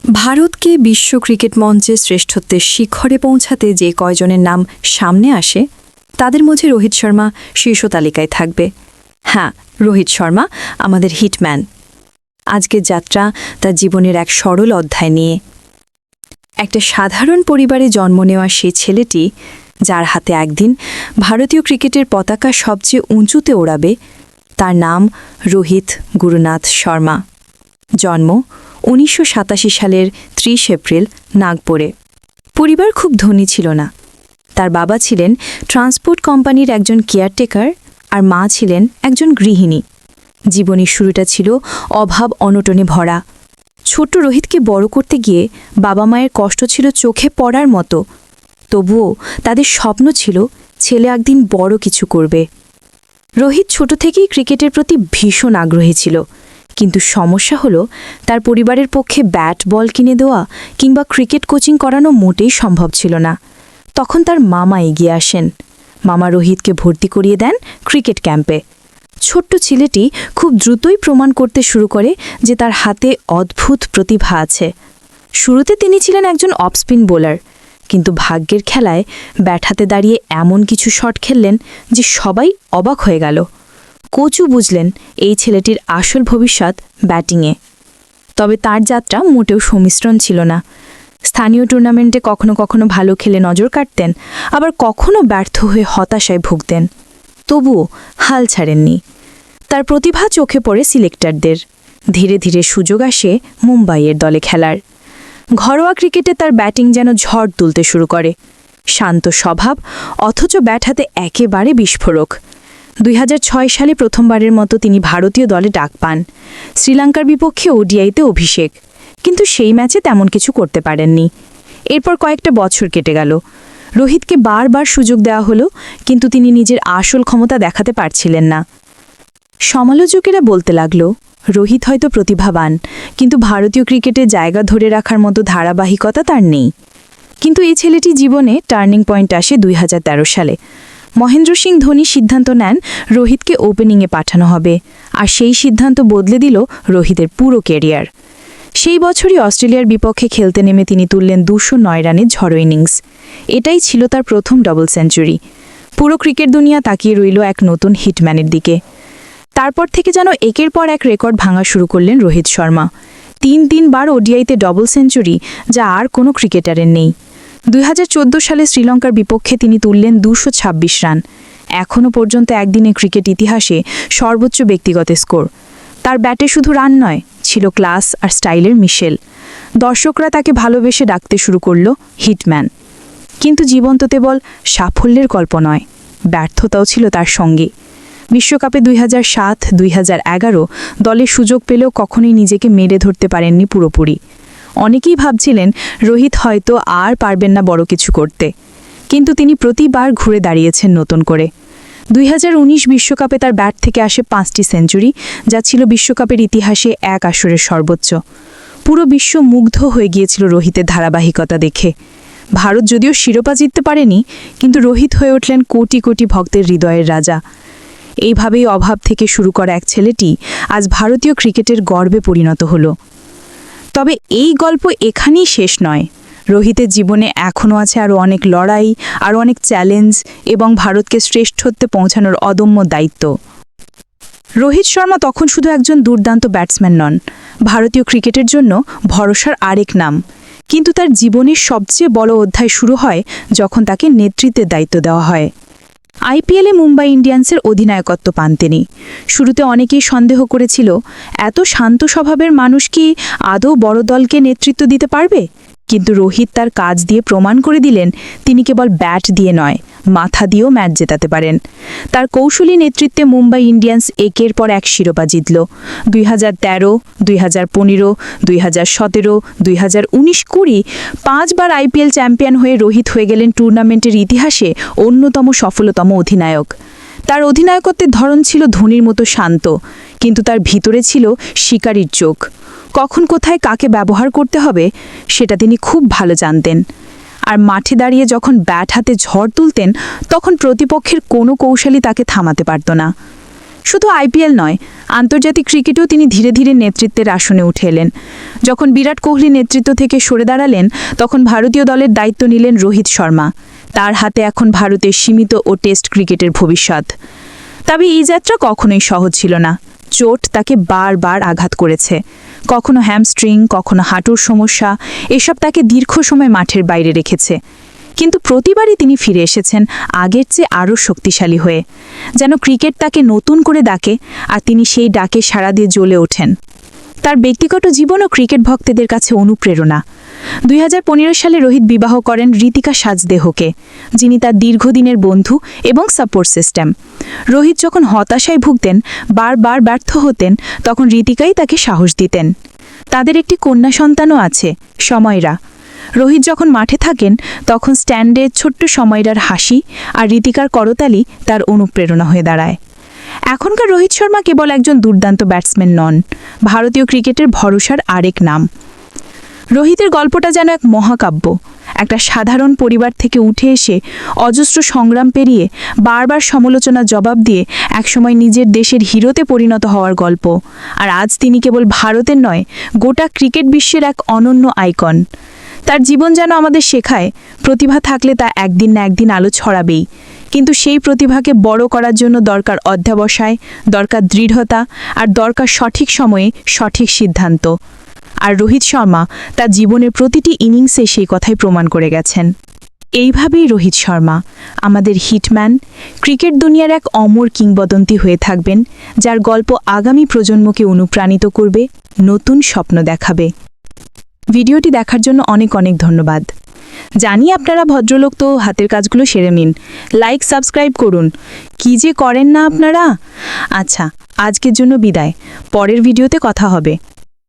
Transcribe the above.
ভারতকে বিশ্ব ক্রিকেট মঞ্চে শ্রেষ্ঠত্বের শিখরে পৌঁছাতে যে কয়জনের নাম সামনে আসে, তাদের মধ্যে রোহিত শর্মা শীর্ষ তালিকায় থাকবে। হ্যাঁ রোহিত শর্মা, আমাদের হিটম্যান। আজকের যাত্রা তার জীবনের এক সরল অধ্যায় নিয়ে। একটা সাধারণ পরিবারে জন্ম নেওয়া সেই ছেলেটি, যার হাতে একদিন ভারতীয় ক্রিকেটের পতাকা সবচেয়ে উঁচুতে ওড়াবে, তার নাম রোহিত গুরুনাথ শর্মা। জন্ম উনিশশো সাতাশি সালের ত্রিশ এপ্রিল নাগপুরে। পরিবার খুব ধনী ছিল না। তার বাবা ছিলেন ট্রান্সপোর্ট কোম্পানির একজন কেয়ারটেকার আর মা ছিলেন একজন গৃহিণী। জীবনের শুরুটা ছিল অভাব অনটনে ভরা। ছোট্ট রোহিতকে বড় করতে গিয়ে বাবা মায়ের কষ্ট ছিল চোখে পড়ার মতো। তবুও তাদের স্বপ্ন ছিল ছেলে একদিন বড় কিছু করবে। রোহিত ছোট থেকেই ক্রিকেটের প্রতি ভীষণ আগ্রহী ছিল। কিন্তু সমস্যা হলো তার পরিবারের পক্ষে ব্যাট, বল কিনে দেওয়া কিংবা ক্রিকেট কোচিং করানো মোটেই সম্ভব ছিল না। তখন তার মামা এগিয়ে আসেন। মামা রোহিতকে ভর্তি করিয়ে দেন ক্রিকেট ক্যাম্পে। ছোট্ট ছেলেটি খুব দ্রুতই প্রমাণ করতে শুরু করে যে তার হাতে অদ্ভুত প্রতিভা আছে। শুরুতে তিনি ছিলেন একজন অফস্পিন বোলার, কিন্তু ভাগ্যের খেলায় ব্যাট হাতে দাঁড়িয়ে এমন কিছু শট খেললেন যে সবাই অবাক হয়ে গেল। কোচও বুঝলেন এই ছেলেটির আসল ভবিষ্যৎ ব্যাটিংয়ে। তবে তার যাত্রা মোটেও সমিশ্রণ ছিল না। স্থানীয় টুর্নামেন্টে কখনো কখনো ভালো খেলে নজর কাটতেন, আবার কখনো ব্যর্থ হয়ে হতাশায় ভুগতেন। তবুও হাল ছাড়েননি। তার প্রতিভা চোখে পড়ে সিলেক্টরদের। ধীরে ধীরে সুযোগ আসে মুম্বাইয়ের দলে খেলার। ঘরোয়া ক্রিকেটে তার ব্যাটিং যেন ঝড় তুলতে শুরু করে। শান্ত স্বভাব, অথচ ব্যাট হাতে একেবারে বিস্ফোরক। দুই হাজার ছয় সালে প্রথমবারের মতো তিনি ভারতীয় দলে ডাক পান। শ্রীলঙ্কার বিপক্ষে ওডিআইতে অভিষেক। কিন্তু সেই ম্যাচে তেমন কিছু করতে পারেননি। এরপর কয়েকটা বছর কেটে গেল। রোহিতকে বারবার সুযোগ দেওয়া হলো, কিন্তু তিনি নিজের আসল ক্ষমতা দেখাতে পারছিলেন না। সমালোচকেরা বলতে লাগল, রোহিত হয়তো প্রতিভাবান, কিন্তু ভারতীয় ক্রিকেটে জায়গা ধরে রাখার মতো ধারাবাহিকতা তার নেই। কিন্তু এই ছেলেটি জীবনে টার্নিং পয়েন্ট আসে দুই হাজার তেরো সালে। মহেন্দ্র সিং ধোনি সিদ্ধান্ত নেন রোহিতকে ওপেনিংয়ে পাঠানো হবে। আর সেই সিদ্ধান্ত বদলে দিল রোহিতের পুরো ক্যারিয়ার সেই বছরই অস্ট্রেলিয়ার বিপক্ষে খেলতে নেমে তিনি তুললেন দুশো নয় রানের ঝড়ো ইনিংস এটাই ছিল তার প্রথম ডবল সেঞ্চুরি পুরো ক্রিকেট দুনিয়া তাকিয়ে রইল এক নতুন হিটম্যানের দিকে। তারপর থেকে যেন একের পর এক রেকর্ড ভাঙা শুরু করলেন রোহিত শর্মা। তিন তিনবার ওডিআইতে ডবল সেঞ্চুরি যা আর কোনো ক্রিকেটারের নেই। দুই হাজার চোদ্দ সালে শ্রীলঙ্কার বিপক্ষে তিনি তুললেন দুশো রান। এখনও পর্যন্ত একদিনে ক্রিকেট ইতিহাসে সর্বোচ্চ ব্যক্তিগত স্কোর। তার ব্যাটে শুধু রান নয়, ছিল ক্লাস আর স্টাইলের মিশেল। দর্শকরা তাকে ভালোবেসে ডাকতে শুরু করল হিটম্যান। কিন্তু জীবন্ত বল সাফল্যের গল্প নয়, ব্যর্থতাও ছিল তার সঙ্গে। বিশ্বকাপে দুই হাজার সাত দুই হাজার এগারো দলের সুযোগ পেলেও কখনোই নিজেকে মেরে ধরতে পারেননি পুরোপুরি। অনেকেই ভাবছিলেন, রোহিত হয়তো আর পারবেন না বড় কিছু করতে। কিন্তু তিনি প্রতিবার ঘুরে দাঁড়িয়েছেন নতুন করে। দুই হাজার উনিশ বিশ্বকাপে তার ব্যাট থেকে আসে পাঁচটি সেঞ্চুরি, যা ছিল বিশ্বকাপের ইতিহাসে এক আসরের সর্বোচ্চ। পুরো বিশ্ব মুগ্ধ হয়ে গিয়েছিল রোহিতের ধারাবাহিকতা দেখে। ভারত যদিও শিরোপা জিততে পারেনি, কিন্তু রোহিত হয়ে উঠলেন কোটি কোটি ভক্তের হৃদয়ের রাজা। এইভাবেই অভাব থেকে শুরু করা এক ছেলেটি আজ ভারতীয় ক্রিকেটের গর্বে পরিণত হলো। তবে এই গল্প এখানেই শেষ নয়। রোহিতের জীবনে এখনও আছে আরও অনেক লড়াই, আরও অনেক চ্যালেঞ্জ এবং ভারতকে শ্রেষ্ঠত্বে পৌঁছানোর অদম্য দায়িত্ব। রোহিত শর্মা তখন শুধু একজন দুর্দান্ত ব্যাটসম্যান নন। ভারতীয় ক্রিকেটের জন্য ভরসার আরেক নাম। কিন্তু তার জীবনের সবচেয়ে বড় অধ্যায় শুরু হয় যখন তাকে নেতৃত্বের দায়িত্ব দেওয়া হয়। আইপিএলে মুম্বাই ইন্ডিয়ান্সের অধিনায়কত্ব পান তিনি। শুরুতে অনেকেই সন্দেহ করেছিল, এত শান্ত স্বভাবের মানুষ কি আদৌ বড় দলকে নেতৃত্ব দিতে পারবে? কিন্তু রোহিত তার কাজ দিয়ে প্রমাণ করে দিলেন, তিনি কেবল ব্যাট দিয়ে নয়। মাথা দিয়েও ম্যাচ জেতাতে পারেন। তার কৌশলী নেতৃত্বে মুম্বাই ইন্ডিয়ান্স একের পর এক শিরোপা জিতল। দুই হাজার তেরো, দুই হাজার পনেরো, দুই হাজার সতেরো, দুই হাজার উনিশ কুড়ি পাঁচবার আইপিএল চ্যাম্পিয়ন হয়ে রোহিত হয়ে গেলেন টুর্নামেন্টের ইতিহাসে অন্যতম সফলতম অধিনায়ক। তার অধিনায়কত্বের ধরন ছিল ধোনির মতো শান্ত, কিন্তু তার ভিতরে ছিল শিকারীর চোখ। কখন কোথায় কাকে ব্যবহার করতে হবে, সেটা তিনি খুব ভালো জানতেন। আর মাঠে দাঁড়িয়ে যখন ব্যাট হাতে ঝড় তুলতেন, তখন প্রতিপক্ষের কোনো কৌশলই তাকে থামাতে পারত না। শুধু আইপিএল নয়, আন্তর্জাতিক ক্রিকেটেও তিনি ধীরে ধীরে নেতৃত্বের আসনে উঠে এলেন। যখন বিরাট কোহলি নেতৃত্ব থেকে সরে দাঁড়ালেন, তখন ভারতীয় দলের দায়িত্ব নিলেন রোহিত শর্মা। তার হাতে এখন ভারতের সীমিত ও টেস্ট ক্রিকেটের ভবিষ্যৎ। তবে এই যাত্রা কখনোই সহজ ছিল না। চোট তাকে বারবার আঘাত করেছে। কখনো হ্যামস্ট্রিং কখনো হাঁটুর সমস্যা, এসব তাকে দীর্ঘ সময় মাঠের বাইরে রেখেছে। কিন্তু প্রতিবারই তিনি ফিরে এসেছেন আগের চেয়ে আরও শক্তিশালী হয়ে। যেন ক্রিকেট তাকে নতুন করে ডাকে আর তিনি সেই ডাকে সাড়া দিয়ে জ্বলে ওঠেন। তার ব্যক্তিগত জীবনও ক্রিকেট ভক্তদের কাছে অনুপ্রেরণা। দুই হাজার পনেরো সালে রোহিত বিবাহ করেন ঋতিকা সাজদেহকে, যিনি তার দীর্ঘদিনের বন্ধু এবং সাপোর্ট সিস্টেম। রোহিত যখন হতাশায় ভুগতেন, বারবার ব্যর্থ হতেন, তখন ঋতিকাই তাকে সাহস দিতেন। তাদের একটি কন্যা সন্তানও আছে, সময়রা। রোহিত যখন মাঠে থাকেন, তখন স্ট্যান্ডে ছোট্ট সময়রার হাসি আর ঋতিকার করতালি তার অনুপ্রেরণা হয়ে দাঁড়ায়। এখনকার রোহিত শর্মা কেবল একজন দুর্দান্ত ব্যাটসম্যান নন, ভারতীয় ক্রিকেটের ভরসার আরেক নাম। রোহিতের গল্পটা যেন এক মহাকাব্য। একটা সাধারণ পরিবার থেকে উঠে এসে অজস্র সংগ্রাম পেরিয়ে বারবার সমালোচনা জবাব দিয়ে একসময় নিজের দেশের হিরোতে পরিণত হওয়ার গল্প। আর আজ তিনি কেবল ভারতের নয়, গোটা ক্রিকেট বিশ্বের এক অনন্য আইকন। তার জীবন যেন আমাদের শেখায়, প্রতিভা থাকলে তা একদিন না একদিন আলো ছড়াবেই। কিন্তু সেই প্রতিভাকে বড় করার জন্য দরকার অধ্যাবসায়, দরকার দৃঢ়তা, আর দরকার সঠিক সময়ে সঠিক সিদ্ধান্ত। আর রোহিত শর্মা তার জীবনের প্রতিটি ইনিংসে সেই কথাই প্রমাণ করে গেছেন। এইভাবেই রোহিত শর্মা, আমাদের হিটম্যান, ক্রিকেট দুনিয়ার এক অমর কিংবদন্তি হয়ে থাকবেন, যার গল্প আগামী প্রজন্মকে অনুপ্রাণিত করবে, নতুন স্বপ্ন দেখাবে। ভিডিওটি দেখার জন্য অনেক অনেক ধন্যবাদ। জানি আপনারা ভদ্রলোক তো হাতের কাজগুলো সেরে নিন। লাইক, সাবস্ক্রাইব করুন। কি যে করেন না আপনারা? আচ্ছা আজকের জন্য বিদায়। পরের ভিডিওতে কথা হবে।